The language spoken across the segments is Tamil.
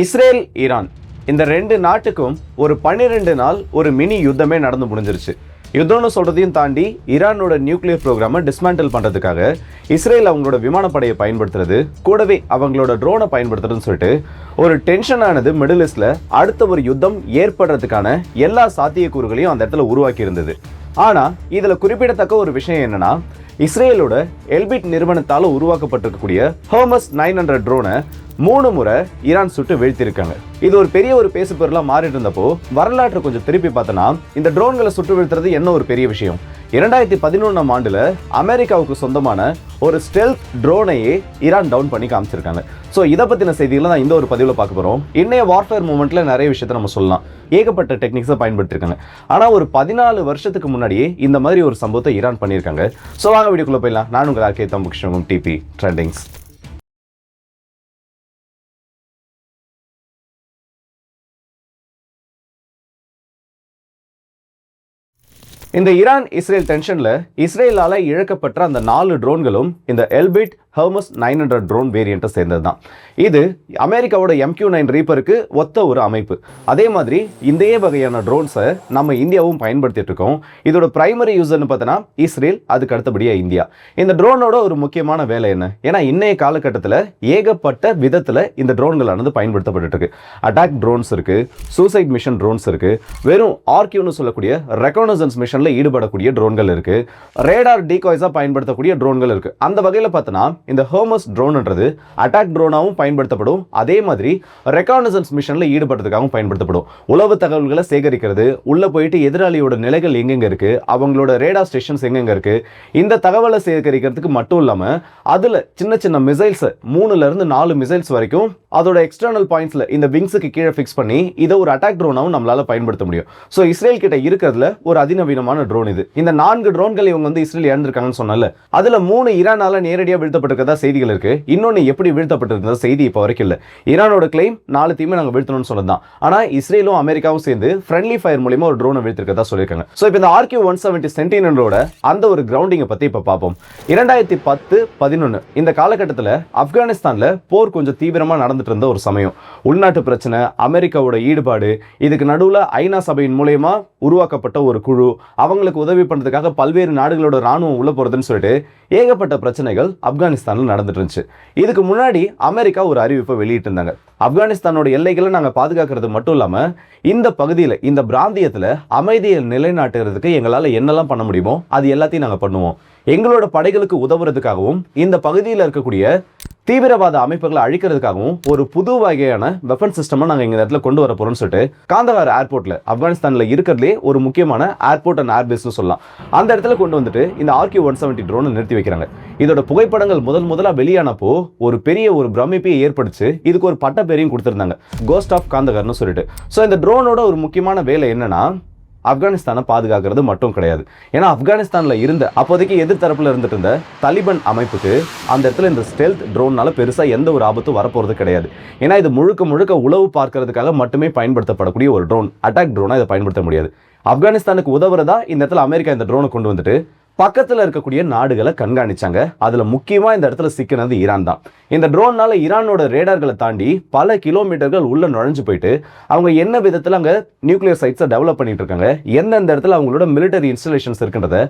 Israel Iran. இந்த ரெண்டு நாட்டுக்கும் ஒரு பன்னிரெண்டு நாள் ஒரு மினி யுத்தமே நடந்து முடிஞ்சிருச்சு. யுத்தம்னு சொல்கிறதையும் தாண்டி ஈரானோட நியூக்ளியர் ப்ரோக்ராமை டிஸ்மேண்டில் பண்ணுறதுக்காக இஸ்ரேல் அவங்களோட விமானப்படையை பயன்படுத்துறது கூடவே அவங்களோட ட்ரோனை பயன்படுத்துறதுன்னு சொல்லிட்டு ஒரு டென்ஷனானது மிடில் ஈஸ்டில் அடுத்த ஒரு யுத்தம் ஏற்படுறதுக்கான எல்லா சாத்தியக்கூறுகளையும் அந்த இடத்துல உருவாக்கி இருந்தது ஆனால் இதில் குறிப்பிடத்தக்க ஒரு விஷயம் என்னன்னா இஸ்ரேலோட எல்பிட் நிறுவனத்தால் உருவாக்கப்பட்டிருக்கக்கூடிய ஹோமஸ் நைன் ஹண்ட்ரட் ட்ரோனை மூணு முறை ஈரான் சுட்டு வீழ்த்திருக்காங்க இது ஒரு பெரிய ஒரு பேசு பொருளாக மாறிட்டு இருந்தப்போ வரலாற்றை கொஞ்சம் திருப்பி பார்த்தோன்னா இந்த ட்ரோன்களை சுட்டு வீழ்த்துறது என்ன ஒரு பெரிய விஷயம்? இரண்டாயிரத்தி பதினொன்றாம் ஆண்டில் அமெரிக்காவுக்கு சொந்தமான ஒரு ஸ்டெல்த் ட்ரோனையே ஈரான் டவுன் பண்ணி காமிச்சிருக்காங்க. ஸோ இதை பற்றின செய்திகளை தான் இந்த ஒரு பதிவில் பார்க்க போகிறோம் இன்னைய வார்ஃபேர் மூமெண்ட்டில் நிறைய விஷயத்த நம்ம சொல்லலாம். ஏகப்பட்ட டெக்னிக்ஸை பயன்படுத்திருக்காங்க. ஆனால் ஒரு பதினாலு வருஷத்துக்கு முன்னாடியே இந்த மாதிரி ஒரு சம்பவத்தை ஈரான் பண்ணியிருக்காங்க. ஸோ வாங்க வீடியோக்குள்ள போயிடலாம். நான் உங்கள் ஆர்கே தம்புகிருஷ்ணகும் டிபி ட்ரெண்டிங்ஸ் இந்த ஈரான் இஸ்ரேல் டென்ஷன்ல இஸ்ரேலால் இழக்கப்பட்ட அந்த நாலு ட்ரோன்களும் இந்த Elbit Hermes nine hundred drone வேரியண்ட்டை சேர்ந்தது தான் இது அமெரிக்காவோட எம்கியூ நைன் ரீப்பருக்கு ஒத்த ஒரு அமைப்பு. அதே மாதிரி இதே வகையான ட்ரோன்ஸை நம்ம இந்தியாவும் பயன்படுத்திட்டு இருக்கோம். இதோட பிரைமரி யூசர்னு பார்த்தோன்னா இஸ்ரேல் அதுக்கு அடுத்தபடியாக இந்தியா. இந்த ட்ரோனோட ஒரு முக்கியமான வேலை என்ன? ஏன்னா இன்னைய காலகட்டத்தில் ஏகப்பட்ட விதத்தில் இந்த ட்ரோன்களானது பயன்படுத்தப்பட்டு இருக்கு. அட்டாக் ட்ரோன்ஸ் இருக்கு சூசைட் மிஷன் ட்ரோன்ஸ் இருக்கு வெறும் ஆர்கியூன்னு சொல்லக்கூடிய ரெக்கனசன்ஸ் மிஷனில் ஈடுபடக்கூடிய ட்ரோன்கள் இருக்கு ரேடார் டீகாய்ஸாக பயன்படுத்தக்கூடிய ட்ரோன்கள் இருக்கு. அந்த வகையில் பார்த்தோன்னா இந்த ஹோமஸ் ட்ரோன்ன்றது அட்டாக் ட்ரோனாகவும் பயன்படுத்தப்படும். அதே மாதிரி ரெக்கானசன்ஸ் மிஷனில் ஈடுபடுறதுக்காகவும் பயன்படுத்தப்படும். உளவு தகவல்களை சேகரிக்கிறது உள்ளே போயிட்டு எதிராளியோட நிலைகள் எங்கெங்கே இருக்குது அவங்களோட ரேடா ஸ்டேஷன்ஸ் எங்கெங்கே இருக்குது இந்த தகவலை சேகரிக்கிறதுக்கு மட்டும் இல்லாமல் அதில் சின்ன சின்ன மிசைல்ஸை மூணுலேருந்து நாலு மிசைல்ஸ் வரைக்கும் அதோட எக்ஸ்டர்னல் பாயிண்ட்ஸில் இந்த விங்ஸுக்கு கீழே ஃபிக்ஸ் பண்ணி இதை ஒரு அட்டாக் ட்ரோனாகவும் நம்மளால் பயன்படுத்த முடியும். ஸோ இஸ்ரேல் கிட்ட இருக்கிறதுல ஒரு அதிநவீனமான ட்ரோன் இது. இந்த நான்கு ட்ரோன்கள் இவங்க வந்து இஸ்ரேல் இழந்திருக்காங்கன்னு சொன்னால அதில் மூணு ஈரானால நேரடியாக வீழ்த்தப்பட்டிருக்கதா செய்திகள் இருக்கு. இன்னொன்னு எப்படி வீழ்த்தப்பட்டிருந்த செய்தி இப்போ வரைக்கும் இல்லை. ஈரானோட கிளைம் நாலு தீமை நாங்கள் வீழ்த்தணும்னு சொன்னதான் ஆனா இஸ்ரேலும் அமெரிக்காவும் சேர்ந்து ஃப்ரெண்ட்லி ஃபயர் மூலியமா ஒரு ட்ரோனை வீழ்த்திருக்கதா சொல்லியிருக்காங்க. ஸோ இப்போ இந்த ஆர்கியூ ஒன் செவன்டி சென்டினரோட அந்த ஒரு கிரவுண்டிங்கை பற்றி இப்போ பார்ப்போம் இரண்டாயிரத்தி பத்து பதினொன்று இந்த காலகட்டத்தில் ஆப்கானிஸ்தானில் போர் கொஞ்சம் தீவிரமாக நடந்துட்டு இருந்த ஒரு சமயம். உள்நாட்டு பிரச்சனை அமெரிக்காவோட ஈடுபாடு இதுக்கு நடுவில் ஐநா சபையின் மூலயமா உருவாக்கப்பட்ட ஒரு குழு. அவங்களுக்கு உதவி பண்ணுறதுக்காக பல்வேறு நாடுகளோட ராணுவம் உள்ள போகிறதுன்னு சொல்லிட்டு ஏகப்பட்ட பிரச்சனைகள் ஆப்கானிஸ்தானில் நடந்துட்டு இருந்துச்சு. இதுக்கு முன்னாடி அமெரிக்கா ஒரு அறிவிப்பை வெளியிட்டிருந்தாங்க. ஆப்கானிஸ்தானோட எல்லைகளை நாங்கள் பாதுகாக்கிறது மட்டும் இல்லாமல் இந்த பகுதியில் இந்த பிராந்தியத்தில் அமைதியை நிலைநாட்டுறதுக்கு எங்களால் என்னெல்லாம் பண்ண முடியுமோ அது எல்லாத்தையும் நாங்கள் பண்ணுவோம். எங்களோட படைகளுக்கு உதவுறதுக்காகவும் இந்த பகுதியில் இருக்கக்கூடிய தீவிரவாத அமைப்புகளை அழிக்கிறதுக்காகவும் ஒரு புது வகையான வெப்பன் சிஸ்டமை நாங்கள் இந்த இடத்துல கொண்டு வர போகிறோம்னு சொல்லிட்டு காந்தகார் ஏர்போர்ட்டில் ஆப்கானிஸ்தானில் இருக்கிறதுலே ஒரு முக்கியமான ஏர்போர்ட் அண்ட் ஏர்பேஸ்னு சொல்லலாம். அந்த இடத்துல கொண்டு வந்துட்டு இந்த ஆர்கியூ ஒன் செவன்ட்டி ட்ரோனை நிறுத்தி வைக்கிறாங்க. இதோட புகைப்படங்கள் முதல் முதலாக வெளியானப்போ ஒரு பெரிய ஒரு பிரமிப்பையை ஏற்படுத்தி இதுக்கு ஒரு பட்ட பேரையும் கொடுத்துருந்தாங்க. கோஸ்ட் ஆஃப் காந்தகார்னு சொல்லிட்டு. ஸோ இந்த ட்ரோனோட ஒரு முக்கியமான வேலை என்னன்னா ஆப்கானிஸ்தானை பாதுகாக்கிறது மட்டும் கிடையாது. ஏன்னா ஆப்கானிஸ்தானில் இருந்த அப்போதைக்கு எதிர்த்தரப்பில் இருந்துட்டு இருந்த தலிபன் அமைப்புக்கு அந்த இடத்துல இந்த ஸ்டெல்த் ட்ரோன்னால பெருசாக எந்த ஒரு ஆபத்தும் வரப்போகிறது கிடையாது. ஏன்னா இது முழுக்க முழுக்க உளவு பார்க்கறதுக்காக மட்டுமே பயன்படுத்தப்படக்கூடிய ஒரு ட்ரோன் அட்டாக் ட்ரோனாக இதை பயன்படுத்த முடியாது. ஆப்கானிஸ்தானுக்கு உதவுறதா இந்த இடத்துல அமெரிக்கா இந்த ட்ரோனை கொண்டு வந்துட்டு பக்கத்தில் இருக்கக்கூடிய நாடுகளை கண்காணிச்சாங்க. அதில் முக்கியமாக இந்த இடத்துல சிக்கினது ஈரான் தான். இந்த ட்ரோன்னால ஈரானோட ரேடார்களை தாண்டி பல கிலோமீட்டர்கள் உள்ளே நுழைஞ்சு போயிட்டு அவங்க என்ன விதத்தில் அங்கே நியூக்ளியர் சைட்ஸை டெவலப் பண்ணிட்டு இருக்காங்க எந்தெந்த இடத்துல அவங்களோட மிலிட்டரி இன்ஸ்டலேஷன்ஸ் இருக்கின்றத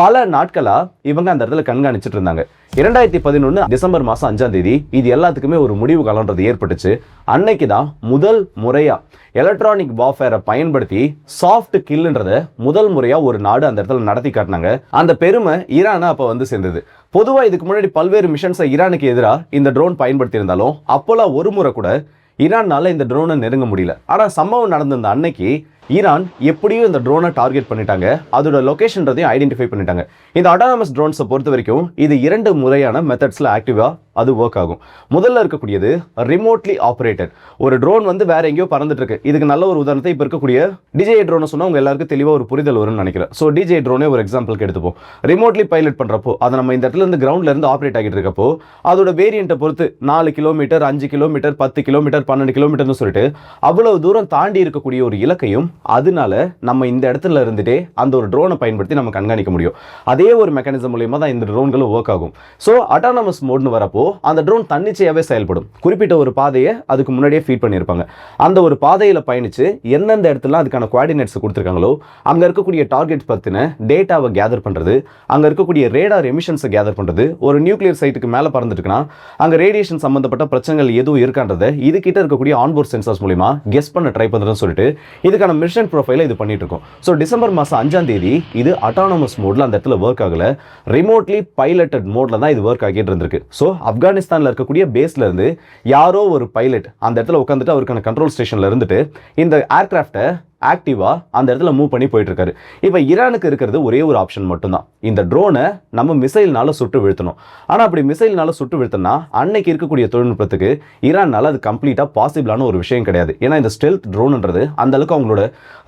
பல நாட்களா இவங்க அந்த இடத்துல கண்காணிச்சிட்டு இருந்தாங்க. இரண்டாயிரத்தி பதினொன்று டிசம்பர் மாதம் அஞ்சாம் தேதி இது எல்லாத்துக்குமே ஒரு முடிவு காலன்றது ஏற்பட்டுச்சு. அன்னைக்கு தான் முதல் முறையாக எலக்ட்ரானிக் வார்ஃபேரை பயன்படுத்தி சாஃப்ட் கில்லுன்றதை முதல் முறையாக ஒரு நாடு அந்த இடத்துல நடத்தி காட்டினாங்க. அந்த பெருமை ஈரானா அப்போ வந்து சேர்ந்தது. பொதுவாக இதுக்கு முன்னாடி பல்வேறு மிஷன்ஸை ஈரானுக்கு எதிராக இந்த ட்ரோன் பயன்படுத்தி இருந்தாலும் அப்போலாம் ஒரு முறை கூட ஈரானால் இந்த ட்ரோனை நெருங்க முடியல. ஆனால் சம்பவம் நடந்திருந்த அன்னைக்கு ஈரான் எப்படியும் இந்த ட்ரோனை டார்கெட் பண்ணிட்டாங்க. அதோட லொகேஷன்றதையும் ஐடென்டிஃபை பண்ணிட்டாங்க. இந்த அட்டானமஸ் ட்ரோன்ஸை பொறுத்த வரைக்கும் இது இரண்டு முறையான மெத்தட்ஸில் ஆக்டிவாக அது ஒர்க் ஆகும். முதல்ல இருக்கக்கூடியது ரிமோட்லி ஆப்ரேட்டட் ஒரு ட்ரோன் வந்து வேற எங்கேயோ பறந்துட்டு இருக்கு இதுக்கு நல்ல ஒரு உதாரணத்தை இப்போ இருக்கக்கூடிய டிஜே ட்ரோனை சொன்னால் உங்க எல்லாருக்கும் தெளிவாக ஒரு புரிதல் வரும்னு நினைக்கிறேன். ஸோ டிஜே ட்ரோனே ஒரு எக்ஸாம்பிளுக்கு எடுத்துப்போம். ரிமோட்லி பைலட் பண்ணுறப்போ அதை நம்ம இந்த இடத்துல இருந்து கிரவுண்ட்ல இருந்து ஆப்ரேட் ஆகிட்டு இருக்கப்போ அதோட வேரியண்ட்டை பொறுத்து நாலு கிலோமீட்டர் அஞ்சு கிலோமீட்டர் பத்து கிலோமீட்டர் பன்னெண்டு கிலோமீட்டர்னு சொல்லிட்டு அவ்வளவு தூரம் தாண்டி இருக்கக்கூடிய ஒரு இலக்கையும் அதனால நம்ம இந்த இடத்துல இருந்துட்டே அந்த ஒரு ட்ரோனை பயன்படுத்தி நம்ம கண்காணிக்க முடியும். அதே ஒரு மெக்கானிசம் மூலியமாக தான் இந்த ட்ரோன்களும் ஒர்க் ஆகும். ஸோ அட்டானமஸ் மோட்னு வரப்போ அந்த ட்ரோன் தன்னிச்சையாகவே செயல்படும். குறிப்பிட்ட ஒரு பாதையை அதுக்கு முன்னாடியே ஃபீட் பண்ணியிருப்பாங்க. அந்த ஒரு பாதையில் பயணித்து எந்தெந்த இடத்துல அதுக்கான குவாடினேட்ஸ் கொடுத்துருக்காங்களோ அங்கே இருக்கக்கூடிய டார்கெட் பற்றின டேட்டாவை கேதர் பண்ணுறது அங்கே இருக்கக்கூடிய ரேடார் எமிஷன்ஸை கேதர் பண்ணுறது ஒரு நியூக்ளியர் சைட்டுக்கு மேலே பறந்துட்டுக்குன்னா அங்கே ரேடியேஷன் சம்மந்தப்பட்ட பிரச்சனைகள் எதுவும் இருக்கான்றதை இதுக்கிட்ட இருக்கக்கூடிய ஆன்போர்ட் சென்சார்ஸ் மூலிமா கெஸ் பண்ண ட்ரை பண்ணுறதுன்னு சொல்லிட்டு இதுக்கான மிஷன் ப்ரொஃபைலில் இது பண்ணிட்டு இருக்கோம் ஸோ டிசம்பர் மாதம் அஞ்சாம் தேதி இது அட்டானமஸ் மோடில் அந்த இடத்துல ஒர்க் ஆகலை. ரிமோட்லி பைலட்டட் மோடில் தான் இது ஒர்க் ஆகிட்டு இருந்திருக்கு. ஸோ ஆப்கானிஸ்தானில் இருக்கக்கூடிய பேஸ்லேருந்து யாரோ ஒரு பைலட் அந்த இடத்துல உட்காந்துட்டு அவருக்கான கண்ட்ரோல் ஸ்டேஷனில் இருந்துட்டு இந்த ஏர்க்ராஃப்ட்டை ஆக்டிவாக அந்த இடத்துல மூவ் பண்ணி போயிட்டுருக்காரு. இப்போ ஈரானுக்கு இருக்கிறது ஒரே ஒரு ஆப்ஷன் மட்டும்தான். இந்த ட்ரோனை நம்ம மிசைல்னால சுட்டு வீழ்த்தணும். ஆனால் அப்படி மிசைல்னால சுட்டு வீழ்த்தனா அன்னைக்கு இருக்கக்கூடிய தொழில்நுட்பத்துக்கு ஈரானால் அது கம்ப்ளீட்டாக பாசிபிளான ஒரு விஷயம் கிடையாது. ஏன்னா இந்த ஸ்டெல்த் ட்ரோனுன்றது அந்த அளவுக்கு அவங்களோட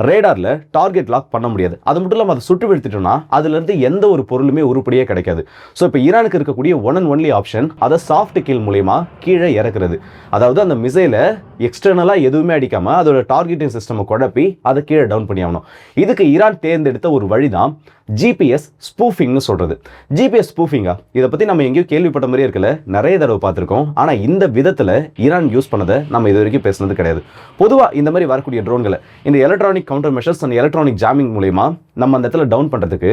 ரேடாரில் டார்கெட் லாக் பண்ண முடியாது. அது மட்டும் இல்லாமல் அதை சுட்டு வீழ்த்திட்டோம்னா அதுலேருந்து எந்த ஒரு பொருளுமே உருப்படியே கிடைக்காது. ஸோ இப்போ ஈரானுக்கு இருக்கக்கூடிய ஒன் அண்ட் ஒன்லி ஆப்ஷன் அதை சாஃப்ட் கில் மூலியமாக கீழே இறக்குறது. அதாவது அந்த மிசைலை எக்ஸ்டர்னலாக எதுவுமே அடிக்காமல் அதோட டார்கெட்டிங் சிஸ்டமை குழப்பி அதை கீழே டவுன் பண்ணி ஆகணும் இதுக்கு ஈரான் தேர்ந்தெடுத்த ஒரு வழி தான் ஜிபிஎஸ் ஸ்பூஃபிங்னு சொல்கிறது ஜிபிஎஸ் ஸ்பூஃபிங்கா இதை பற்றி நம்ம எங்கேயோ கேள்விப்பட்ட மாதிரியே இருக்கல நிறைய தடவை பார்த்துருக்கோம். ஆனால் இந்த விதத்தில் ஈரான் யூஸ் பண்ணதை நம்ம இது வரைக்கும் பேசுனது கிடையாது. பொதுவாக இந்த மாதிரி வரக்கூடிய ட்ரோன்களை இந்த electronic counter measures and electronic jamming மூலயமா நம்ம அந்த இடத்துல டவுன் பண்ணுறதுக்கு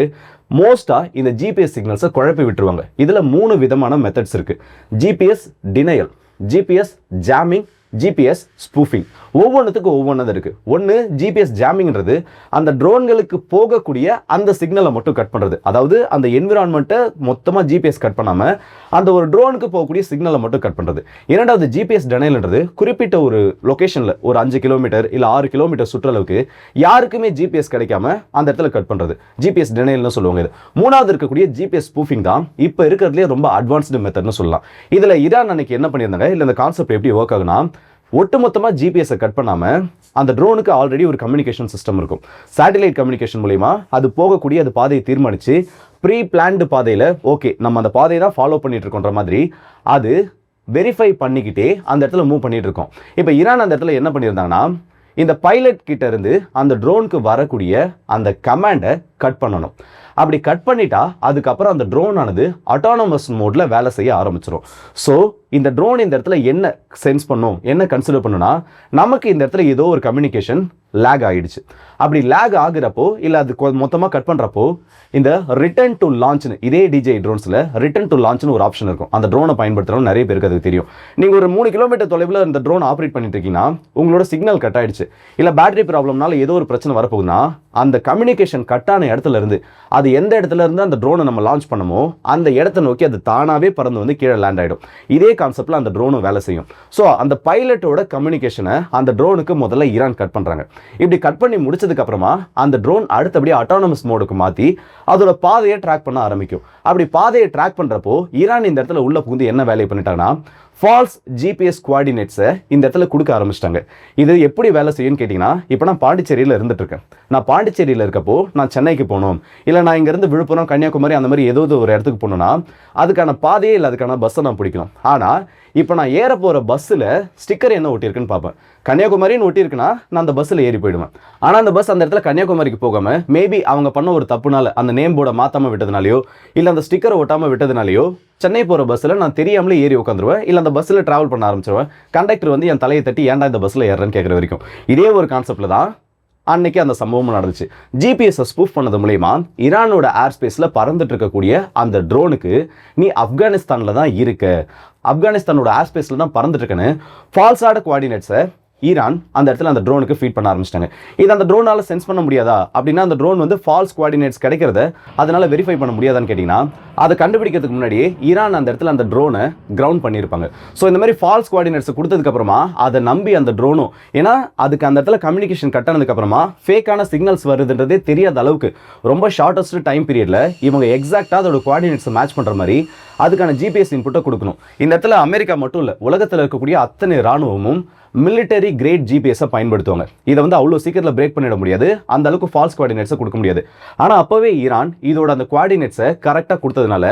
மோஸ்ட்டாக இந்த ஜிபிஎஸ் சிக்னல்ஸை குழப்பி விட்டுருவாங்க. இதில் மூணு விதமான மெத்தட்ஸ் இருக்குது GPS denial GPS jamming GPS spoofing ஒவ்வொன்றுத்துக்கும் ஒவ்வொன்றது இருக்குது ஒன்று ஜிபிஎஸ் ஜாமிங்கிறது அந்த ட்ரோன்களுக்கு போகக்கூடிய அந்த சிக்னலை மட்டும் கட் பண்ணுறது அதாவது அந்த என்விரான்மெண்ட்டை மொத்தமாக ஜிபிஎஸ் கட் பண்ணாமல் அந்த ஒரு ட்ரோனுக்கு போகக்கூடிய சிக்னலை மட்டும் கட் பண்ணுறது இரண்டாவது ஜிபிஎஸ் டெனைல்ன்றது குறிப்பிட்ட ஒரு லொக்கேஷனில் ஒரு அஞ்சு கிலோமீட்டர் இல்லை ஆறு கிலோமீட்டர் சுற்றளவுக்கு யாருக்குமே ஜிபிஎஸ் கிடைக்காம அந்த இடத்துல கட் பண்ணுறது ஜிபிஎஸ் டெனைல்னு சொல்லுவாங்க இது. மூணாவது இருக்கக்கூடிய ஜிபிஎஸ் ஸ்பூஃபிங் தான் இப்போ இருக்கிறதுலே ரொம்ப அட்வான்ஸ்டு மெத்தட்னு சொல்லலாம். இதில் இரான் அன்னைக்கு என்ன பண்ணியிருந்தாங்க? இல்லை இந்த கான்செப்ட் எப்படி ஒர்க் ஆகுனா ஒட்டுமொத்தமாக ஜிபிஎஸை கட் பண்ணாமல் அந்த ட்ரோனுக்கு ஆல்ரெடி ஒரு கம்யூனிகேஷன் சிஸ்டம் இருக்கும். சேட்டலைட் கம்யூனிகேஷன் மூலிமா அது போகக்கூடிய அது பாதையை தீர்மானித்து ப்ரீ பிளான்டு பாதையில் ஓகே நம்ம அந்த பாதையை தான் ஃபாலோ பண்ணிட்டு இருக்கோன்ற மாதிரி அது வெரிஃபை பண்ணிக்கிட்டே அந்த இடத்துல மூவ் பண்ணிட்டு இருக்கோம். இப்போ ஈரான் அந்த இடத்துல என்ன பண்ணியிருந்தாங்கன்னா இந்த பைலட் கிட்ட இருந்து அந்த ட்ரோனுக்கு வரக்கூடிய அந்த கமாண்டை கட் பண்ணணும். அப்படி கட் பண்ணிட்டா அதுக்கப்புறம் அந்த ட்ரோன் ஆனது அட்டானமஸ் மோடில் வேலை செய்ய ஆரம்பிச்சிடும் ஸோ இந்த ட்ரோன் இந்த இடத்துல என்ன சென்ஸ் பண்ணும் என்ன கன்சிடர் பண்ணுனா நமக்கு இந்த இடத்துல ஏதோ ஒரு கம்யூனிகேஷன் லேக் ஆகிடுச்சு அப்படி லேக் ஆகுறப்போ இல்லை அது மொத்தமாக கட் பண்ணுறப்போ இந்த ரிட்டர்ன் டு லான்ச்னு இதே டிஜே ட்ரோன்ஸில் ரிட்டர்ன் டு லான்ச்னு ஒரு ஆப்ஷன் இருக்கும். அந்த ட்ரோனை பயன்படுத்துகிறோம் நிறைய பேருக்கு அது தெரியும். நீங்கள் ஒரு மூணு கிலோமீட்டர் தொலைவில் இந்த ட்ரோன் ஆப்ரேட் பண்ணிட்டு இருக்கீங்கன்னா உங்களோட சிக்னல் கட் ஆகிடுச்சு இல்லை பேட்டரி ப்ராப்ளம்னால ஏதோ ஒரு பிரச்சனை வரப்போகுதுன்னா அந்த கம்யூனிகேஷன் கட்டான இடத்துல இருந்து அது எந்த இடத்துல இருந்து அந்த ட்ரோனை நம்ம லான்ச் பண்ணமோ அந்த இடத்த நோக்கி அது தானாகவே பறந்து வந்து கீழே லேண்ட் ஆகிடும் இதே கான்செப்டில் அந்த ட்ரோனும் வேலை செய்யும். ஸோ அந்த பைலட்டோட கம்யூனிகேஷனை அந்த ட்ரோனுக்கு முதல்ல ஈரான் கட் பண்ணுறாங்க இப்படி கட் பண்ணி முடிச்சதுக்கு அப்புறமா அந்த ட்ரோன் அடுத்தபடியே அட்டானமஸ் மோடுக்கு மாற்றி அதோட பாதையை ட்ராக் பண்ண ஆரம்பிக்கும். அப்படி பாதையை ட்ராக் பண்ணுறப்போ ஈரான் இந்த இடத்துல உள்ள புகுந்து என்ன வேலையை பண்ணிட்டாங்கன்னா ஃபால்ஸ் ஜிபிஎஸ் குவாடினேட்ஸை இந்த இடத்துல கொடுக்க ஆரம்பிச்சிட்டாங்க. இது எப்படி வேலை செய்யும்னு கேட்டிங்கன்னா இப்போ நான் பாண்டிச்சேரியில் இருந்துட்டு இருக்கேன் நான் பாண்டிச்சேரியில் இருக்கப்போ நான் சென்னைக்கு போகணும். இல்லை நான் இங்கேருந்து விழுப்புரம் கன்னியாகுமரி அந்த மாதிரி ஏதோ ஒரு இடத்துக்கு போகணுன்னா அதுக்கான பாதையே இல்லை அதுக்கான பஸ்ஸை நான் பிடிக்கணும். ஆனால் இப்போ நான் ஏற போகிற பஸ்ஸில் ஸ்டிக்கர் என்ன ஒட்டியிருக்குன்னு பார்ப்பேன். கன்னியாகுமரின்னு ஒட்டியிருக்குன்னா நான் அந்த பஸ்ஸில் ஏறி போயிடுவேன். ஆனால் அந்த பஸ் அந்த இடத்துல கன்னியாகுமரிக்கு போகாமல் மேபி அவங்க பண்ண ஒரு தப்புனால அந்த நேம் போர்டை மாற்றாமல் விட்டதுனாலையோ இல்லை அந்த ஸ்டிக்கரை ஒட்டாமல் விட்டதுனாலையோ சென்னை போகிற பஸ்ஸில் நான் தெரியாமலே ஏறி உட்காந்துருவேன் இல்லை அந்த பஸ்ஸில் ட்ராவல் பண்ண ஆரம்பிச்சிருவேன். கண்டக்டர் வந்து என் தலையை தட்டி ஏன்டா இந்த பஸ்ஸில் ஏறேன்னு கேட்குற வரைக்கும்? இதே ஒரு கான்செப்டில் தான் அன்னைக்கு அந்த சம்பவம் நடந்துச்சு. ஜிபிஎஸ்ஸை ஸ்பூஃப் பண்ணது மூலயமா ஈரானோட ஏர் ஸ்பேஸில் பறந்துட்டு இருக்கக்கூடிய அந்த ட்ரோனுக்கு நீ ஆப்கானிஸ்தானில் தான் இருக்க. ஆப்கானிஸ்தானோட ஏர் ஸ்பேஸில் தான் பறந்துட்டு இருக்கேன்னு ஃபால்ஸான கோஆர்டினேட்ஸை ஈரான் அந்த இடத்துல அந்த ட்ரோனுக்கு ஃபீட் பண்ண ஆரம்பிச்சிட்டாங்க. இது அந்த ட்ரோனால சென்ஸ் பண்ண முடியாதா? அப்படின்னா அந்த ட்ரோன் வந்து ஃபால்ஸ் குவாடினேட்ஸ் கிடைக்கிறத அதனால் வெரிஃபை பண்ண முடியாதான்னு கேட்டிங்கன்னா அதை கண்டுபிடிக்கிறதுக்கு முன்னாடியே ஈரான் அந்த இடத்துல அந்த ட்ரோனை கிரவுண்ட் பண்ணியிருப்பாங்க. ஸோ இந்த மாதிரி ஃபால்ஸ் குவாடினேட்ஸ் கொடுத்ததுக்கப்புறமா அதை நம்பி அந்த ட்ரோனும் ஏன்னா அதுக்கு அந்த இடத்துல கம்யூனிகேஷன் கட் ஃபேக்கான சிக்னல்ஸ் வருதுன்றதே தெரியாத அளவுக்கு ரொம்ப ஷார்ட்டஸ்ட் டைம் பீரியடில் இவங்க எக்ஸாக்டாக அதோட குவாடினேட்ஸை மேட்ச் பண்ணுற மாதிரி அதுக்கான ஜிபிஎஸ் இன்புட்டை கொடுக்கணும். இந்த இடத்துல அமெரிக்கா மட்டும் இல்லை உலகத்தில் இருக்கக்கூடிய அத்தனை ராணுவமும் மிலிட்டரி கிரேட் ஜிபிஎஸ்ஸை பயன்படுத்துவாங்க. இதை வந்து அவ்வளோ சீக்கிரத்தில் பிரேக் பண்ணிட முடியாது. அந்த அளவுக்கு ஃபால்ஸ் குவாடினேட்ஸை கொடுக்க முடியாது. ஆனால் அப்போவே ஈரான் இதோட அந்த குவாடினேட்ஸை கரெக்டாக கொடுத்ததுனால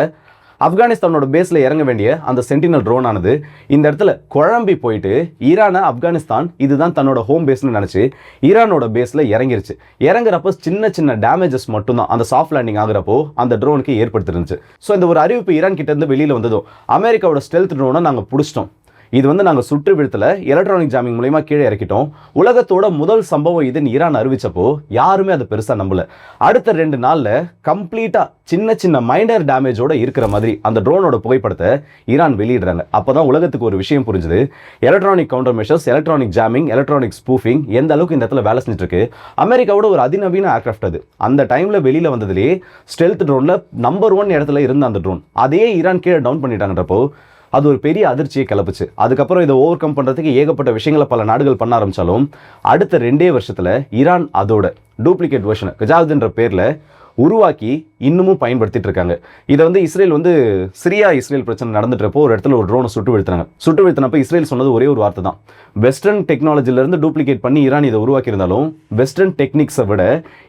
ஆப்கானிஸ்தானோட பேஸில் இறங்க வேண்டிய அந்த சென்டினல் ட்ரோன் ஆனது இந்த இடத்துல குழம்பி போயிட்டு ஈரானை ஆப்கானிஸ்தான் இதுதான் தன்னோட ஹோம் பேஸ்னு நினச்சி ஈரானோட பேஸில் இறங்கிருச்சு. இறங்குறப்போ சின்ன சின்ன டேமேஜஸ் மட்டும்தான். அந்த சாஃப்ட் லேண்டிங் ஆகுறப்போ அந்த ட்ரோனுக்கு ஏற்படுத்திருந்துச்சு. ஸோ இந்த ஒரு அறிவிப்பு ஈரான் கிட்டேருந்து வெளியில் வந்ததும் அமெரிக்காவோட ஸ்டெல்த் ட்ரோனை நாங்கள் பிடிச்சிட்டோம். இது வந்து நாங்கள் சுற்று வீழ்த்தில் எலக்ட்ரானிக் ஜாமிங் மூலயமா கீழே இறக்கிட்டோம். உலகத்தோட முதல் சம்பவம் இதுன்னு ஈரான் அறிவிச்சப்போ யாருமே அதை பெருசாக நம்பல. அடுத்த ரெண்டு நாளில் கம்ப்ளீட்டாக சின்ன சின்ன மைனர் டேமேஜோட இருக்கிற மாதிரி அந்த ட்ரோனோட புகைப்படத்தை ஈரான் வெளியிடுறாங்க. அப்போ தான் உலகத்துக்கு ஒரு விஷயம் புரிஞ்சுது. Electronic counter measures electronic jamming electronic spoofing எந்த அளவுக்கு இந்த இடத்துல வேலை செஞ்சுட்டு இருக்கு அமெரிக்காவோட ஒரு அதிநவீன ஏர்க்ராஃப்ட் அது. அந்த டைமில் வெளியில் வந்ததுலேயே ஸ்டெல்த் ட்ரோனில் நம்பர் ஒன் இடத்துல இருந்த அந்த ட்ரோன் அதே ஈரான் கீழே டவுன் பண்ணிட்டாங்கன்றப்போ அது ஒரு பெரிய அதிர்ச்சியை கிளப்புச்சு. அதுக்கப்புறம் இதை ஓவர் கம் பண்ணுறதுக்கு ஏகப்பட்ட விஷயங்களை பல நாடுகள் பண்ண ஆரம்பிச்சாலும் அடுத்த ரெண்டே வருஷத்தில் ஈரான் அதோட டூப்ளிகேட் வெர்ஷன் கஜாவுதுன்ற பேரில் உருவாக்கி இன்னமும் பயன்படுத்திட்டு இருக்காங்க இதை வந்து இஸ்ரேல் வந்து சிரியா இஸ்ரேல் பிரச்சனை நடந்துட்டுறப்போ ஒரு இடத்துல ஒரு ட்ரோனை சுட்டு வீழ்த்தினாங்க. சுட்டு வீழ்த்தினப்ப இஸ்ரேல் சொன்னது ஒரே ஒரு வார்த்தை தான் வெஸ்டர்ன் டெக்னாலஜிலேருந்து டூப்ளிகேட் பண்ணி ஈரான் இதை உருவாக்கியிருந்தாலும் வெஸ்டர்ன் டெக்னிக்ஸை விட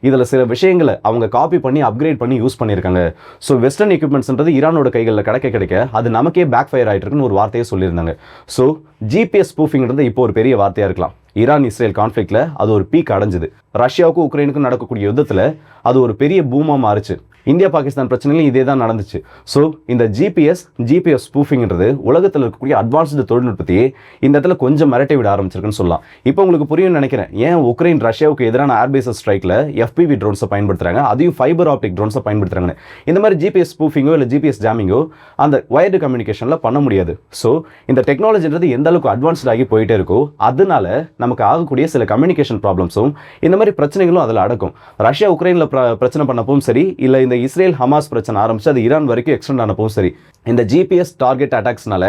இதில் சில விஷயங்களை அவங்க காப்பி பண்ணி அப்கிரேட் பண்ணி யூஸ் பண்ணியிருக்காங்க. ஸோ வெஸ்டர்ன் எக்யூப்மெண்ட்ஸ்ன்றது ஈரானோட கைகளில் கிடைக்க கிடைக்க அது நமக்கே பேக் ஃபயர் ஆகிட்டு இருக்குன்னு ஒரு வார்த்தையை சொல்லியிருந்தாங்க. ஸோ ஜிபிஎஸ் ஸ்பூஃபிங்கிறது இப்போ ஒரு பெரிய வார்த்தையாக இருக்கலாம். ஈரான் இஸ்ரேல் கான்ஃப்ளிக்டில் அது ஒரு பீக் அடைஞ்சுது. ரஷ்யாவுக்கும் உக்ரைனுக்கும் நடக்கக்கூடிய யுத்தத்தில் அது ஒரு பெரிய பூமாக மாறுச்சு. இந்தியா பாகிஸ்தான் பிரச்சனையிலும் இதே தான் நடந்துச்சு. ஸோ இந்த ஜிபிஎஸ் ஜிபிஎஸ் ஸ்பூஃபிங்கிறது உலகத்தில் இருக்கக்கூடிய அட்வான்ஸ்டு தொழில்நுட்பத்தையே இந்த இடத்துல கொஞ்சம் மிரட்டி விட ஆரம்பிச்சிருக்குன்னு சொல்லலாம். இப்போ உங்களுக்கு புரியும் நினைக்கிறேன். ஏன் உக்ரைன் ரஷ்யாவுக்கு எதிரான ஏர்பேசஸ் ஸ்ட்ரைக்கில் எஃபிவி ட்ரோன்ஸை பயன்படுத்துகிறாங்க அதையும் ஃபைபர் ஆப்டிக் ட்ரோன்ஸை பயன்படுத்துகிறாங்கன்னு இந்த மாதிரி ஜிபிஎஸ் ஸ்பூஃபிங்கோ இல்லை ஜிபிஎஸ் ஜாமிங்கோ அந்த வயர்டு கம்யூனிகேஷனில் பண்ண முடியாது. ஸோ இந்த டெக்னாலஜின்றது எந்த அளவுக்கு அட்வான்ஸ்ட் ஆகி போயிட்டே இருக்கோ அதனால நமக்கு ஆகக்கூடிய சில கம்யூனிகேஷன் ப்ராப்ளம்ஸும் இந்த மாதிரி பிரச்சனைகளும் அதில் அடக்கும் ரஷ்யா உக்ரைனில் பிரச்சனை பண்ணப்பவும் சரி இல்லை இந்த இஸ்ரேல் ஹமாஸ் பிரச்சனை ஆரம்பிச்சு அது ஈரான் வரைக்கும் எக்ஸ்டெண்ட் ஆனப்பவும் சரி இந்த ஜிபிஎஸ் டார்கெட் அட்டாக்ஸ்னால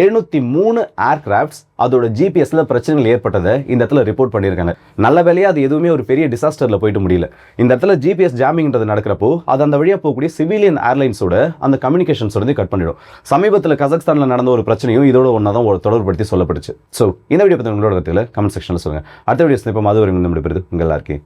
எழுநூற்றி மூணு ஏர்கிராஃப்ட்ஸ் அதோட ஜிபிஎஸ்ல பிரச்சனைகள் ஏற்பட்டதை இந்த இடத்துல ரிப்போர்ட் பண்ணியிருக்காங்க. நல்ல வேலையாக அது எதுவுமே ஒரு பெரிய டிசாஸ்டரில் போயிட்டு முடியல. இந்த இடத்துல ஜிபிஎஸ் ஜாமிங்ன்றது நடக்கிறப்போ அது அந்த வழியாக போகக்கூடிய சிவிலியன் ஏர்லைன்ஸோட அந்த கம்யூனிகேஷன்ஸ் வந்து கட் பண்ணிடும். சமீபத்தில் கசக்ஸ்தானில் நடந்த ஒரு பிரச்சனையும் இதோட ஒன்றா தான் ஒரு தொடர்படுத்தி சொல்லப்பட்டுச்சு. ஸோ இந்த வீடியோ பற்றி உங்களோட கமெண்ட் செக்ஷனில் சொல்லுங்கள் அடுத்த வீடியோ இப்போ மது வரைக்கும் நம்மளுடைய உங்கள் எல்லாருக்கே